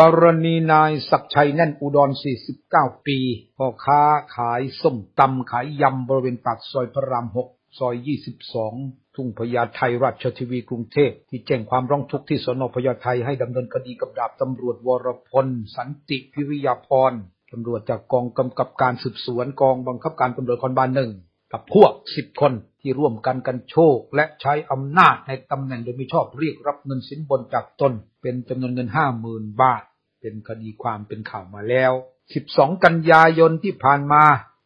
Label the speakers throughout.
Speaker 1: กรณีนายศักชัยแน่นอุดร 49 ปีพ่อค้าขายส้มตำขายยำบริเวณปากซอยพระราม 6 ซอย 22 ทุ่งพญาไทราชทีวีกรุงเทพที่แจ้งความร้องทุกข์ที่สนพญาไทให้ดำเนินคดีกับดาบตำรวจวรพล สันติพิริยาพรตำรวจจากกองกำกับการสืบสวนกองบังคับการตำรวจคอนบาลหนึ่ง กับพวก10คนที่ร่วมกันกันโชค และใช้อำนาจในตำแหน่งโดยม่ชอบเรียกรับเงินสินบนจากตน เป็นจำนวนเงิน50,000บาท เป็นคดีความเป็นข่าวมาแล้ว 12 กันยายนที่ผ่านมา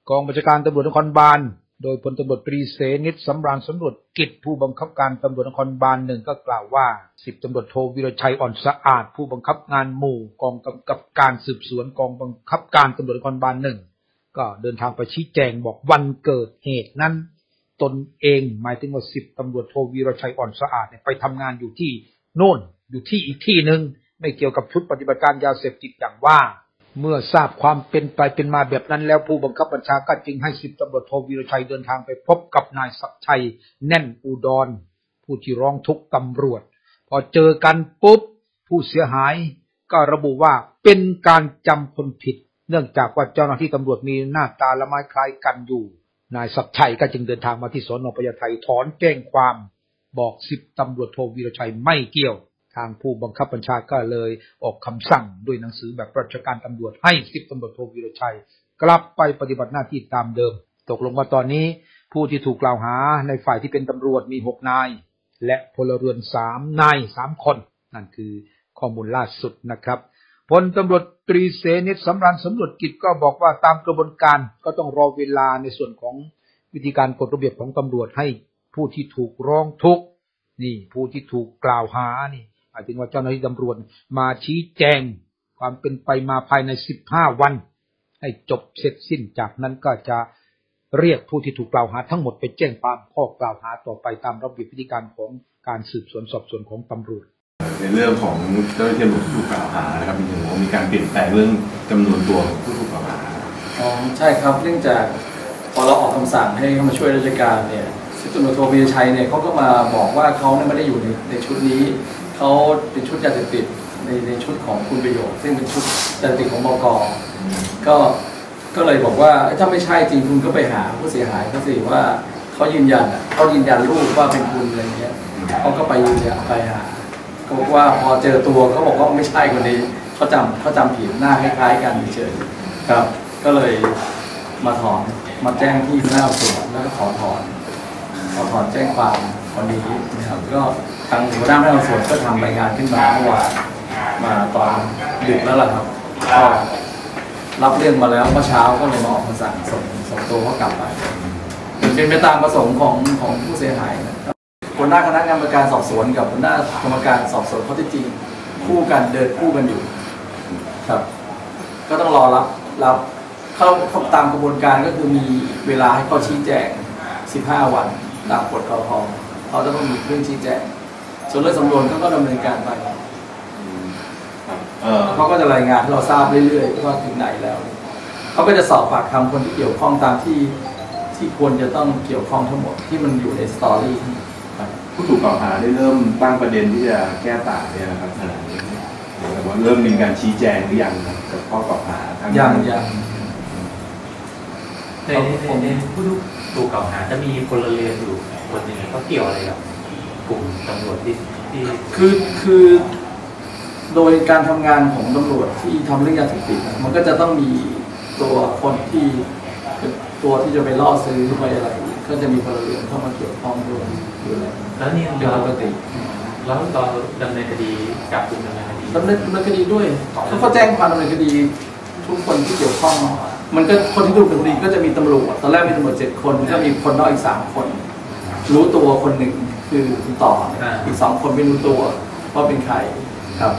Speaker 1: กองบัญชาการตำรวจนครบาล โดยพลตำรวจตรีเสนิทสำราญสำรวจกิจผู้บังคับการตำรวจนครบาลหนึ่งก็กล่าวว่าสิบตำรวจโทวิรชัยอ่อนสะอาด ผู้บังคับงานหมู่ กองกำกับการสืบสวนกองบังคับการตำรวจนครบาลหนึ่ง ก็เดินทางไปชี้แจงบอกวันเกิดเหตุนั้น ตนเองหมายถึงว่าสิบตำรวจโทวีรชัยอ่อนสะอาดเนี่ยไปทำงานอยู่ที่โน่นอยู่ที่อีกที่หนึ่งไม่เกี่ยวกับชุดปฏิบัติการยาเสพติดอย่างว่า เมื่อทราบความเป็นไปเป็นมาแบบนั้นแล้วผู้บังคับบัญชาก็จึงให้สิบตำรวจโทวีรชัยเดินทางไปพบกับนายศักชัย แน่นอุดร ผู้ที่ร้องทุกข์ตำรวจ พอเจอกันปุ๊บผู้เสียหายก็ระบุว่าเป็นการจำคนผิด เนื่องจากว่าเจ้าหน้าที่ตำรวจมีหน้าตาละไม้คล้ายกันอยู่ นายศักชัยก็จึงเดินทางมาที่สนพญาไทถอนแจ้งความบอกสิบตำรวจโทวีรชัยไม่เกี่ยว ทางผู้บังคับบัญชาก็เลยออกคำสั่งด้วยหนังสือแบบราชการตำรวจให้สิบตำรวจโทวีรชัย กลับไปปฏิบัติหน้าที่ตามเดิม ตกลงว่าตอนนี้ผู้ที่ถูกกล่าวหาในฝ่ายที่เป็นตำรวจมีหกนาย และพลเรือนสามนายสามคน นั่นคือข้อมูลล่าสุดนะครับ พลตำรวจตรีเสนิทสำราญสำรวจกิจก็บอกว่าตามกระบวนการก็ต้องรอเวลาในส่วนของวิธีการกฎระเบียบของตำรวจให้ผู้ที่ถูกร้องทุกข์นี่ผู้ที่ถูกกล่าวหานี่หมายถึงว่าเจ้าหน้าที่ตำรวจมาชี้แจงความเป็นไปมาภายใน15วัน ให้จบเสร็จสิ้นจากนั้นก็จะเรียกผู้ที่ถูกกล่าวหาทั้งหมดไปแจ้งความข้อกล่าวหาต่อไปตามระเบียบวิธีการของการสืบสวนสอบสวนของตำรวจ
Speaker 2: ในเรื่องของเจ้าหน้าที่ตำรวจที่ถูกกล่าวหานะครับมีถึงว่ามีการเปลี่ยนแปลงเรื่องจำนวนตัวของผู้ถูกกล่าวหา
Speaker 3: อ๋อใช่ครับเนื่องจากพอเราออกคำสั่งให้เข้ามาช่วยราชการเนี่ยสิบตำรวจโทวีรชัยเนี่ยเขาก็มาบอกว่าเขาเนี่ยไม่ได้อยู่ในในชุดนี้เขาเป็นชุดยาเสพติดในในชุดของคุณประโยชน์ ซึ่งเป็นชุดยาเสพติดของบกก็ก็เลยบอกว่าถ้าไม่ใช่จริงคุณก็ไปหาผู้เสียหายเขาสิว่าเขายืนยันอะเขายืนยันรูปว่าเป็นคุณอะไรเงี้ยเขาก็ไปยืนยันไปหา เขาบอกว่าพอเจอตัวเขาบอกว่าไม่ใช่คนนี้เขาจำเขาจำผิดหน้าคล้ายๆกันเฉยๆครับ ก็เลยมาถอนมาแจ้งที่หน้าสวนแล้วก็ขอถอนขอถอนแจ้งความวันนี้นะครับก็ทางหัวหน้าพนักงาสวนก็ทำรายงานขึ้นมาเมื่อวานมาตอนดึกแล้วล่ะครับก็รับเรื่องมาแล้วเมื่อเช้าก็เลยมาออกคำสั่งส่งส่งตัวเขากลับไปเป็นไปตามประสงค์ของของผู้เสียหายนะครับ หัวหน้าคณะกรรมการสอบสวนกับหัวหน้ากรรมการสอบสวนข้อเท็จจริง คู่กันเดินคู่กันอยู่ครับ ก็ต้องรอรับรับเข้าเข้าตามกระบวนการก็คือมีเวลาให้เขาชี้แจง 15 วันตามกฎกพเขาจะต้องมีเครื่องชี้แจง ส่วนเรื่องสำนวนเขาก็ดำเนินการไป
Speaker 2: เอ่อ
Speaker 3: เขาก็จะรายงานให้เราทราบเรื่อยๆว่าถึงไหนแล้วเขาก็จะสอบปากคำคนที่เกี่ยวข้องตามที่ที่ควรจะต้องเกี่ยวข้องทั้งหมดที่มันอยู่ในสตอรี่ครับ
Speaker 2: ผู้ถูกกล่าวหาได้เริ่มตั้งประเด็นที่จะแก้ต่างเนี่ยนะครับขณะนี้หรือว่าเริ่มมีการชี้แจงหรือยังครับกับข้อกล่าวหาทาง
Speaker 3: ยังยัง
Speaker 4: ในในในผู้ถูกกล่าวหาจะมีพลเรือนอยู่คนหนึ่งเขาเกี่ยวอะไรกับกลุ่มตำรวจที่ที่
Speaker 3: คือคือโดยการทำงานของตำรวจที่ทำเรื่องยาเสพติดอะมันก็จะต้องมีตัวคนที่เป็นตัวที่จะไปล่อซื้อไปอะไร ก็จะมีพลเรือนเข้ามาเกี่ยวข้องด้วยอยู่แล้ว
Speaker 4: แล้วนี่
Speaker 3: เป็น
Speaker 4: เรา
Speaker 3: ปกติ
Speaker 4: แล้วเราดำเนินคดีจับกลุ่มดำเนินคดี
Speaker 3: ดำเนินดำเนินคดีด้วยเขาก็แจ้งความดำเนินคดีทุกคนที่เกี่ยวข้อง มันก็คนที่ถูกดำเนินคดีก็จะมีตำรวจตอนแรกมีตำรวจเจ็ดคนก็มีคนนอกอีกสามคน รู้ตัวคนหนึ่งคือคุณต่อเนี่ยอีกสองคนไม่รู้ตัวว่าเป็นใครครับ